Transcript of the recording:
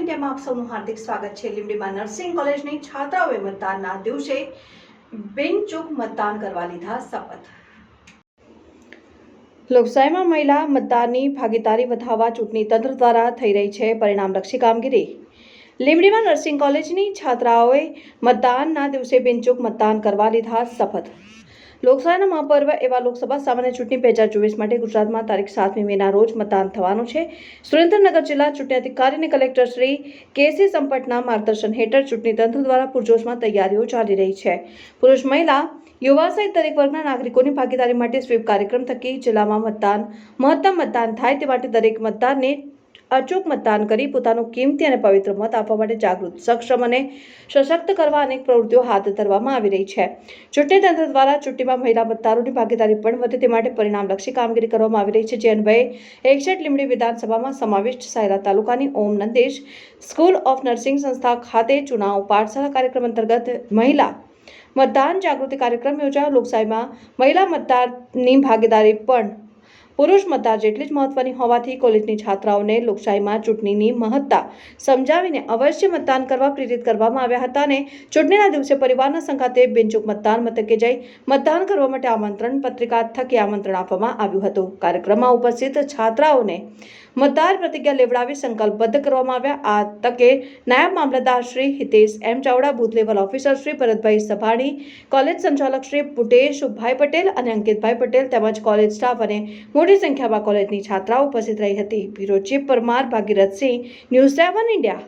ઇન્ડિયામાં આપ સૌનું હાર્દિક સ્વાગત છે. લીમડીમાં નર્સિંગ કોલેજની છાત્રાઓએ મતદાનના દિવસે બિનચૂક મતદાન કરવા લીધા શપથ. લોકશાહીમાં મહિલા મતદારની ભાગીદારી વધારવા ચૂંટણી તંત્ર દ્વારા થઈ રહી છે પરિણામલક્ષી કામગીરી. લીમડીમાં નર્સિંગ કોલેજની છાત્રાઓએ મતદાનના દિવસે બિનચૂક મતદાન કરવા લીધા શપથ. લોકશાહીના મહાપર્વ એવા લોકસભા સામાન્ય ચૂંટણી બે હજાર ચોવીસ માટે ગુજરાતમાં તારીખ સાતમી મેના રોજ મતદાન થવાનું છે. સુરેન્દ્રનગર જિલ્લા ચૂંટણી અધિકારી અને કલેક્ટર શ્રી કેસી સંપટના માર્ગદર્શન હેઠળ ચૂંટણી તંત્ર દ્વારા પૂરજોશમાં તૈયારીઓ ચાલી રહી છે. પુરુષ, મહિલા, યુવા સહિત દરેક વર્ગના નાગરિકોની ભાગીદારી માટે સ્વીપ કાર્યક્રમ થકી જિલ્લામાં મતદાન, મહત્તમ મતદાન થાય તે માટે દરેક મતદારને અચૂક મતદાન કરી પોતાનું કિંમતી અને પવિત્ર મત આપવા માટે જાગૃત, સક્ષમ અને સશક્ત કરવા અનેક પ્રવૃત્તિઓ હાથ ધરવામાં આવી રહી છે. ચૂંટણી તંત્ર દ્વારા ચૂંટણીમાં મહિલા મતદારોની ભાગીદારી પણ વધે તે માટે પરિણામલક્ષી કામગીરી કરવામાં આવી રહી છે. જે અન્વયે એકસઠ લીમડી વિધાનસભામાં સમાવિષ્ટ સાયરા તાલુકાની Om Nandesh school of nursing સંસ્થા ખાતે ચુનાવ પાઠશાળા કાર્યક્રમ અંતર્ગત મહિલા મતદાન જાગૃતિ કાર્યક્રમ યોજાયો. લોકશાહીમાં મહિલા મતદારની ભાગીદારી પણ પુરુષ મતદાર જેટલી જ મહત્વની હોવાથી કોલેજની છાત્રાઓને લોકશાહીમાં ચૂંટણીની મહત્તા સમજાવીને અવશ્ય મતદાન કરવા પ્રેરિત કરવામાં આવ્યા હતા અને ચૂંટણીના દિવસે પરિવારના સંઘાતે બિનચૂક મતદાન મથકે જઈ મતદાન કરવા માટે આમંત્રણ પત્રિકા થકી આમંત્રણ આપવામાં આવ્યું હતું. કાર્યક્રમમાં ઉપસ્થિત છાત્રાઓને મતદાર પ્રતિજ્ઞા લેવડાવી સંકલ્પબદ્ધ કરવામાં આવ્યા. આ તકે નાયબ મામલતદાર Shri Hitesh M Chavda, booth level officer Shri Bharatbhai Sabhani, college સંચાલક શ્રી પુટેશભાઈ પટેલ અને અંકિતભાઈ પટેલ તેમજ કોલેજ સ્ટાફ અને મોટી સંખ્યામાં કોલેજની છાત્રાઓ ઉપસ્થિત રહી હતી. Bureau chief Parmar Bhagirathsinh news seven India